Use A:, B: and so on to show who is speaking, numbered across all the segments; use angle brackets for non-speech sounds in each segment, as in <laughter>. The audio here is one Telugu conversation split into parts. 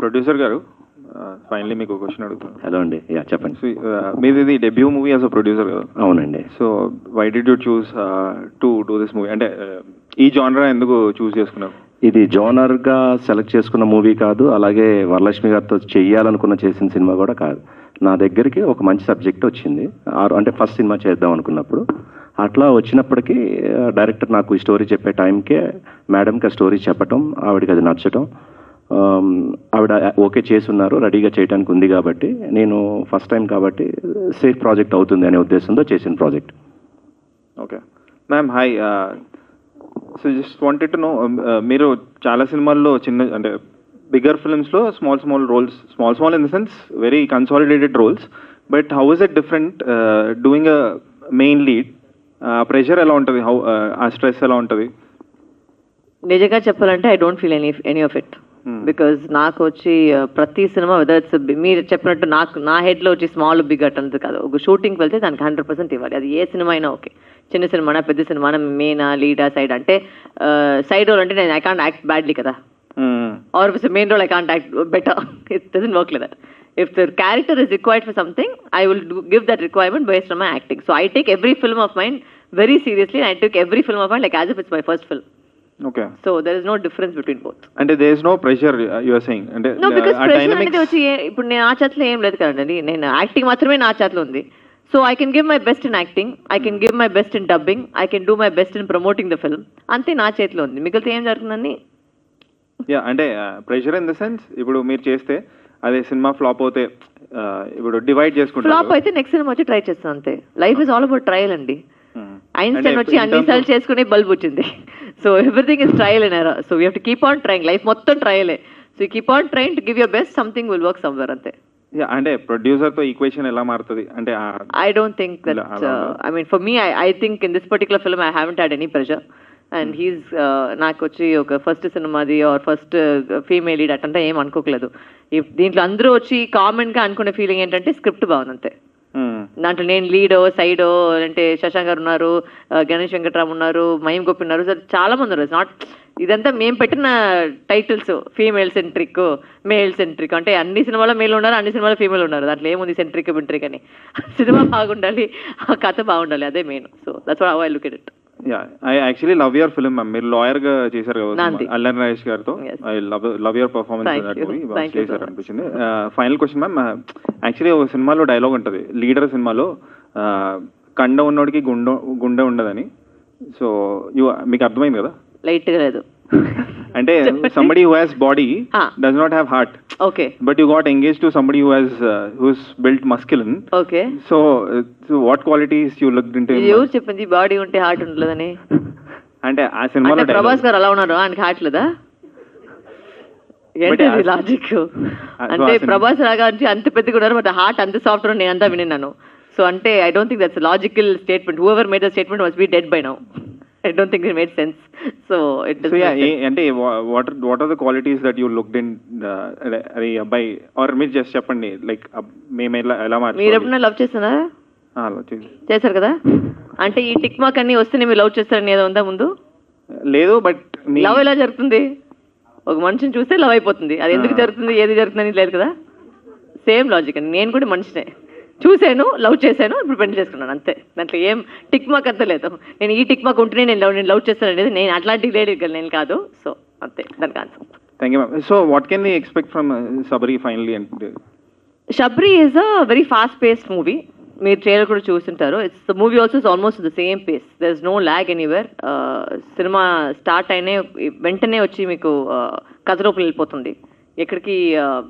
A: ప్రొడ్యూసర్ గారు ఫైనలీ మీకు క్వశ్చన్ అడుగుతాను.
B: హలో అండి. యా చెప్పండి.
A: మీది ఇది debut movie as a producer కదా?
B: అవునండి.
A: So why did you choose to do this movie అంటే ఈ జానరా ఎందుకు చూస్ చేసుకున్నారు?
B: ఇది జోనర్గా సెలెక్ట్ చేసుకున్న మూవీ కాదు అలాగే వరలక్ష్మి గారితో చెయ్యాలనుకున్న చేసిన సినిమా కూడా కాదు. నా దగ్గరికి ఒక మంచి సబ్జెక్ట్ వచ్చింది. అంటే ఫస్ట్ సినిమా చేద్దాం అనుకున్నప్పుడు. అట్లా వచ్చినప్పటికీ డైరెక్టర్ నాకు ఈ స్టోరీ చెప్పే టైంకే మేడంకి ఆ స్టోరీ చెప్పటం ఆవిడకి అది నచ్చటం. ఆవిడ ఓకే చేసి ఉన్నారు రెడీగా చేయడానికి ఉంది కాబట్టి నేను ఫస్ట్ టైం కాబట్టి సేఫ్ ప్రాజెక్ట్ అవుతుంది అనే ఉద్దేశంతో చేసిన project
A: okay ma'am hi so just wanted to know మీరు చాలా సినిమాల్లో చిన్న అంటే bigger ఫిల్మ్స్లో small small roles small small in the sense very consolidated roles but how is it different doing a main lead pressure ఎలా ఉంటుంది? హౌ ఆ స్ట్రెస్ ఎలా ఉంటుంది?
C: నిజంగా చెప్పాలంటే I don't feel any any of it. Because నాకు వచ్చి ప్రతి సినిమా వెదర్ ఇట్స్ మీరు చెప్పినట్టు నాకు నా హెడ్లో వచ్చి స్మాల్ బిగ్ అట్ కాదు. ఒక షూటింగ్కి వెళ్తే దానికి హండ్రెడ్ పర్సెంట్ ఇవ్వాలి. అది ఏ సినిమా అయినా ఓకే. చిన్న సినిమానా పెద్ద సినిమానా మెయినా లీడా సైడ్ అంటే సైడ్ రోల్ అంటే నేను ఐ కాంట్ యాక్ట్ బ్యాడ్లీ కదా. Or main role I can't act better it doesn't work like that if the character is required for something I will give that requirement based on my acting so I take every film of mind very seriously I take every film of mind like as if it's my first film
A: okay
C: so there is no difference between both
A: అంటే there is no pressure you're saying అంటే
C: నో బికాస్
A: ఆ
C: ప్రెషర్ అనేది వచ్చి ఇప్పుడు నేను ఆ చేతిలో ఏం లేదు కదండి. నేను యాక్టింగ్ మాత్రమే నా చేతిలో ఉంది. So I can give my best in acting I can give my best in dubbing I can do my best in promoting the film అంతే నా చేతిలో ఉంది. మిగిలితే ఏం జరుగుతుందని
A: యా అంటే ప్రెషర్ ఇన్ ద సెన్స్ ఇప్పుడు మీరు చేస్తే అదే సినిమా ఫ్లాప్ అవుతే uh, ఇప్పుడు డివైడ్
C: ఫ్లాప్
A: చేసుకుంటారు
C: అయితే నెక్స్ట్ సినిమా వచ్చి ట్రై చేస్తాను అంతే. Life is all about trial అండి. ఐన్స్టైన్ వచ్చి
A: in
C: అన్ని
A: terms
C: సార్లు
A: of-
C: చేసుకుని బల్బ్ వచ్చింది so everything is trial and error so you have to keep on trying life మొత్తం ట్రయలే so keep on trying to give your best something will work somewhere అంతే.
A: అంటే ప్రొడ్యూసర్తో ఈక్వేషన్ ఎలా మారుతుంది? అంటే
C: don't Uh,
A: know.
C: I mean, for me, I, I think in this particular film, I haven't had any pressure. And he's నాకు వచ్చి ఒక ఫస్ట్ సినిమాది ఆర్ ఫస్ట్ ఫీమేల్ లీడ్ అట్టంటే ఏం అనుకోకలేదు. దీంట్లో అందరూ వచ్చి కామన్గా అనుకునే ఫీలింగ్ ఏంటంటే స్క్రిప్ట్ బాగుంది అంతే. దాంట్లో నేను లీడో సైడో అంటే శశాంక్ గారు ఉన్నారు గణేష్ వెంకట్రామ్ ఉన్నారు మయం గోపి ఉన్నారు. సో చాలా మంది ఉన్నారు. నాట్ ఇదంతా మేము పెట్టిన titles female centric male centric అంటే అన్ని సినిమాలో మేల్ ఉన్నారు అన్ని సినిమాలో ఫీమేల్ ఉన్నారు. దాంట్లో ఏముంది సెంట్రిక్ బింట్రిక్ అని. <laughs> సినిమా బాగుండాలి ఆ కథ బాగుండాలి. అదే main so that's what I look it
A: yeah I actually love your film ma'am మీరు లాయర్గా చేశారు కదా
C: నాంది.
A: సినిమా. అల్లరి నరేష్ గారితో
C: Yes.
A: I love love your performance
C: Thank
A: that
C: you.
A: Movie
C: Thank you so
A: చేశారు
C: much.
A: అనిపించింది ఫైనల్ క్వశ్చన్ మ్యామ్ యాక్చువల్లీ ఒక సినిమాలో డైలాగ్ ఉంటుంది లీడర్ సినిమాలో uh, కండ ఉన్నోడికి గుండె గుండె ఉండదని సో యు మీకు అర్థమైంది కదా
C: లైట్గా లేదు <laughs>
A: అంటే. Somebody who has body. Does not have heart
C: okay.
A: But you got engage to somebody who has whose built muscleman
C: okay.
A: So what qualities you look into
C: ఎవరు చెప్పింది? బాడీ ఉంటే హార్ట్ ఉండలేదని.
A: అంటే ఆ సినిమాలో
C: ప్రభాస్. గారు అలా ఉన్నారు. ఆయనకి హార్ట్ లేదా? ఏంటి లాజిక్ అంటే ప్రభాస్ అంటే అంత పెద్దగా ఉన్నారు బట్ హార్ట్ అంత సాఫ్ట్ నేను అంతా విన్నాను సో అంటే I don't think that's logical statement whoever made the statement was be dead by now I don't think it made sense so it
A: అంటే what what are the qualities that you looked in అరే అబ్బాయి ఆర్ మీరు జస్ట్ చెప్పండి లైక్ మేము ఎలా ఎలా
C: మీరు? ఎప్పుడైనా లవ్ చేస్తున్నారా
A: చేసి-
C: చేశారు కదా? అంటే ఈ టిక్ మార్క్ అన్ని వస్తేనే మీరు లవ్ చేస్తారని ఏదో ఉందా ముందు?
A: లేదు బట్
C: లవ్ ఎలా జరుగుతుంది? ఒక మనిషిని చూస్తే లవ్ అయిపోతుంది. అది ఎందుకు. జరుగుతుంది ఏది జరుగుతుందని లేదు కదా? సేమ్ లాజిక్ అండి. నేను కూడా మనిషినే. చూశాను లవ్ చేశాను ఇప్పుడు పెళ్ళి చేసుకున్నాను అంతే. దాంట్లో ఏం టిక్ మార్క్ అంత లేదు. నేను ఈ టిక్ మార్క్ ఉంటేనే నేను లవ్ నేను లవ్ చేస్తాను అనేది నేను అట్లాంటి లేడీ నేను కాదు. సో అంతే దానికి answer
A: thank you ma'am so what can we expect from Sabari finally అంటే
C: Shabari is a very fast paced movie మీరు ట్రైలర్ కూడా చూస్తుంటారు. It's the movie also is almost the same pace there is no lag anywhere cinema start అయినే వెంటనే వచ్చి మీకు uh, కథ లోపల వెళ్ళిపోతుంది. ఎక్కడికి uh,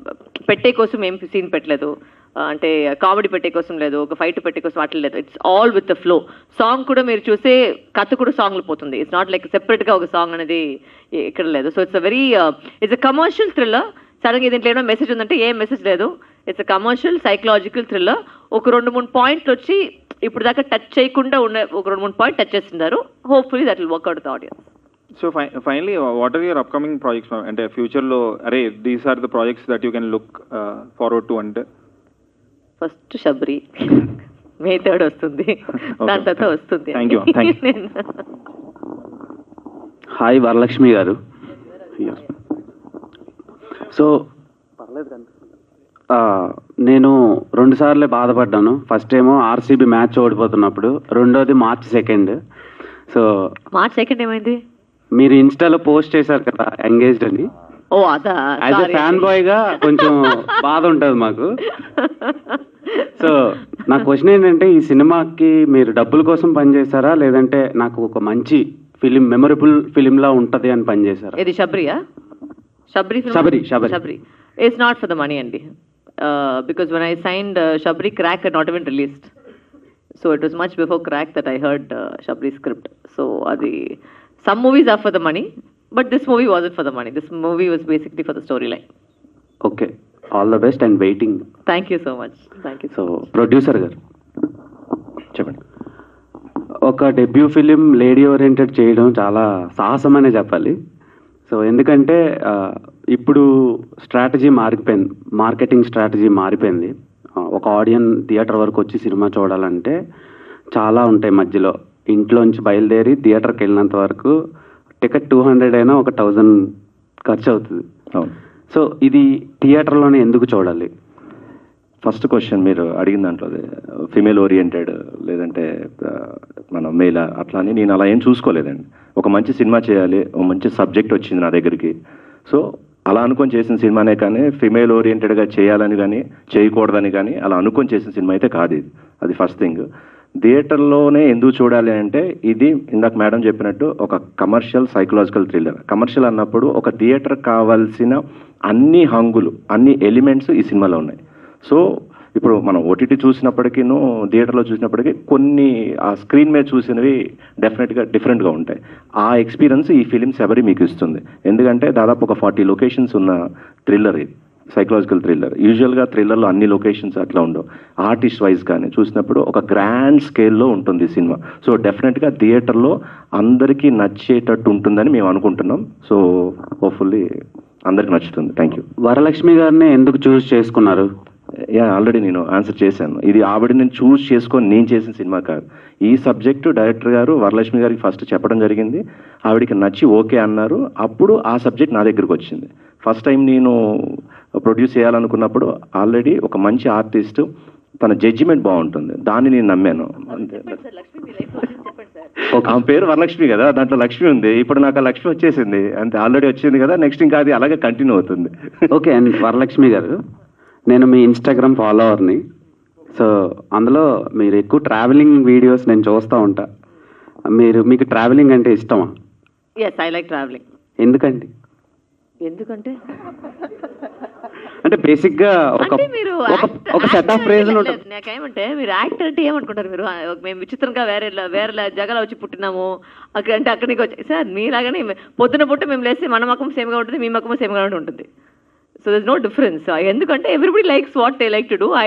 C: పెట్టే కోసం ఏం సీన్ పెట్టలేదు. అంటే కామెడీ పెట్టే కోసం లేదు ఒక ఫైట్ పెట్టే కోసం అట్లా లేదు. It's all with the flow song కూడా మీరు చూసే కథ కూడా సాంగ్లు పోతుంది. ఇట్స్ నాట్ లైక్ సెపరేట్గా ఒక సాంగ్ అనేది ఇక్కడ లేదు. So it's a very it's a commercial thriller సడన్గా దీంట్లో ఏమైనా మెసేజ్ ఉందంటే ఏం మెసేజ్ లేదు. It's a commercial psychological thriller ఒక రెండు మూడు పాయింట్లు వచ్చి ఇప్పుడు దాకా టచ్ చేయకుండా ఉన్న ఒక రెండు మూడు పాయింట్ టచ్ చేస్తున్నారు. Hopefully that will work out the audience
A: so finally what are your upcoming projects అంటే ఫ్యూచర్లో అరే these are the projects that you can look forward to అంటే
C: ఫస్ట్ శబరి. మే థర్డ్ వస్తుంది. <laughs> దాని తర్వాత వస్తుంది.
D: హాయ్ <laughs> వరలక్ష్మి గారు. సో ఆ, నేను రెండు సార్లు బాధపడ్డాను. ఫస్ట్ ఏమో ఆర్సీబీ మ్యాచ్ ఓడిపోతున్నప్పుడు రెండోది March second so
C: March second ఏమైంది?
D: మీరు ఇన్స్టాలో పోస్ట్ చేశారు కదా ఎంగేజ్డ్ అని.
C: ఓ అదా
D: యాజ్ ఫ్యాన్ బాయ్గా కొంచెం బాధ ఉంటుంది మాకు. సో నా క్వశ్చన్ ఏంటంటే ఈ సినిమాకి మీరు డబ్బుల కోసం పనిచేశారా? లేదంటే నాకు ఒక మంచి ఫిలిం మెమరబుల్ ఫిలిం లా ఉంటది అని పనిచేశారా?
C: ఇది Sabari
D: Sabari, Sabari.
C: Sabari it's not for the money అండి because one I signed Sabari Krack not even released so it was much before Krack that I heard Sabari script so అది some movies are for the money but this movie was for the money this movie was basically for the story line
D: okay all the best and waiting
C: thank you so much thank you
D: so producer గారు.
B: చెప్పండి.
D: ఒక డెబ్యూ ఫిలిం లేడీ ఓరియంటెడ్ చేయడం చాలా సాహసం అనే చెప్పాలి. సో ఎందుకంటే ఇప్పుడు స్ట్రాటజీ మారిపోయింది. మార్కెటింగ్ స్ట్రాటజీ మారిపోయింది. ఒక ఆడియన్ థియేటర్ వరకు వచ్చి సినిమా చూడాలంటే చాలా ఉంటాయి మధ్యలో. ఇంట్లోంచి బయలుదేరి థియేటర్కి వెళ్ళినంత వరకు టికెట్ టూ హండ్రెడ్ అయినా ఒక థౌజండ్ ఖర్చు అవుతుంది సో ఇది థియేటర్లోనే ఎందుకు చూడాలి?
B: ఫస్ట్ క్వశ్చన్ మీరు అడిగిన దాంట్లో ఫిమేల్ ఓరియంటెడ్ లేదంటే మన మేల్ అట్లా అని నేను అలా ఏం చూసుకోలేదండి. ఒక మంచి సినిమా చేయాలి ఒక మంచి సబ్జెక్ట్ వచ్చింది నా దగ్గరికి. సో అలా అనుకొని చేసిన సినిమానే కానీ ఫిమేల్ ఓరియంటెడ్గా చేయాలని కానీ చేయకూడదని కానీ అలా అనుకొని చేసిన సినిమా అయితే కాదు ఇది. అది ఫస్ట్ థింగ్. థియేటర్లోనే ఎందుకు చూడాలి అంటే ఇది ఇందాక మేడం చెప్పినట్టు ఒక కమర్షియల్ సైకలాజికల్ థ్రిల్లర్. కమర్షియల్ అన్నప్పుడు ఒక థియేటర్ కావాల్సిన అన్ని హంగులు అన్ని ఎలిమెంట్స్ ఈ సినిమాలో ఉన్నాయి. సో ఇప్పుడు మనం ఓటీటీ చూసినప్పటికీను థియేటర్లో చూసినప్పటికీ కొన్ని ఆ స్క్రీన్ మీద చూసినవి డెఫినెట్గా డిఫరెంట్గా ఉంటాయి. ఆ ఎక్స్పీరియన్స్ ఈ ఫిలిం శబరి మీకు ఇస్తుంది? ఎందుకంటే దాదాపు ఒక ఫార్టీ లొకేషన్స్ ఉన్న థ్రిల్లర్ ఇది. సైకలాజికల్ థ్రిల్లర్ యూజువల్గా థ్రిల్లర్లో అన్ని లొకేషన్స్ అట్లా ఉండవు. ఆర్టిస్ట్ వైజ్ కానీ చూసినప్పుడు ఒక గ్రాండ్ స్కేల్లో ఉంటుంది ఈ సినిమా సో డెఫినెట్గా థియేటర్లో అందరికీ నచ్చేటట్టు ఉంటుందని మేము అనుకుంటున్నాం. సో హోప్ఫుల్లీ అందరికి నచ్చుతుంది. థ్యాంక్ యూ
D: వరలక్ష్మి గారిని ఎందుకు చూస్ చేసుకున్నారు?
B: యా ఆల్రెడీ నేను ఆన్సర్ చేశాను. ఇది ఆవిడ నేను చూస్ చేసుకొని నేను చేసిన సినిమా కాదు. ఈ సబ్జెక్టు డైరెక్టర్ గారు వరలక్ష్మి గారికి ఫస్ట్ చెప్పడం జరిగింది. ఆవిడకి నచ్చి ఓకే అన్నారు. అప్పుడు ఆ సబ్జెక్ట్ నా దగ్గరికి వచ్చింది. ఫస్ట్ టైం నేను ప్రొడ్యూస్ చేయాలనుకున్నప్పుడు ఆల్రెడీ ఒక మంచి ఆర్టిస్ట్ తన జడ్జిమెంట్ బాగుంటుంది. దాన్ని నేను నమ్మాను. అంతే. ఆమె పేరు వరలక్ష్మి కదా దాంట్లో లక్ష్మి ఉంది. ఇప్పుడు నాకు ఆ లక్ష్మి వచ్చేసింది. అంతే ఆల్రెడీ వచ్చింది కదా నెక్స్ట్ ఇంకా అది అలాగే కంటిన్యూ అవుతుంది.
D: ఓకే అండ్ వరలక్ష్మి గారు నేను మీ ఇన్స్టాగ్రామ్ ఫాలోవర్ని సో అందులో మీరు ఎక్కువ ట్రావెలింగ్ వీడియోస్ నేను చూస్తూ ఉంటా. మీరు మీకు ట్రావెలింగ్ అంటే ఇష్టమా?
C: ఎస్ ఐ లైక్ ట్రావెలింగ్
D: ఎందుకండి?
C: ఎందుకంటే?
D: అంటే బేసిక్గా ఒక
C: అంటే మీరు
D: ఒక సెట్ ఆఫ్ ఫ్రేజ్
C: నాకేమంటే మీరు యాక్టర్ అంటే ఏమనుకుంటారు మీరు? మేము విచిత్రంగా వేరే వేరే జగాలో వచ్చి పుట్టినాము. అక్కడ అంటే అక్కడికి వచ్చి సార్ మీలాగానే పొద్దున పుట్ట మేము లేస్తే మన మకం సేమ్గా ఉంటుంది మీ మకం సేమ్గా ఉంటుంది సో దర్ నో డిఫరెన్స్ ఎందుకంటే everybody likes what they like to do I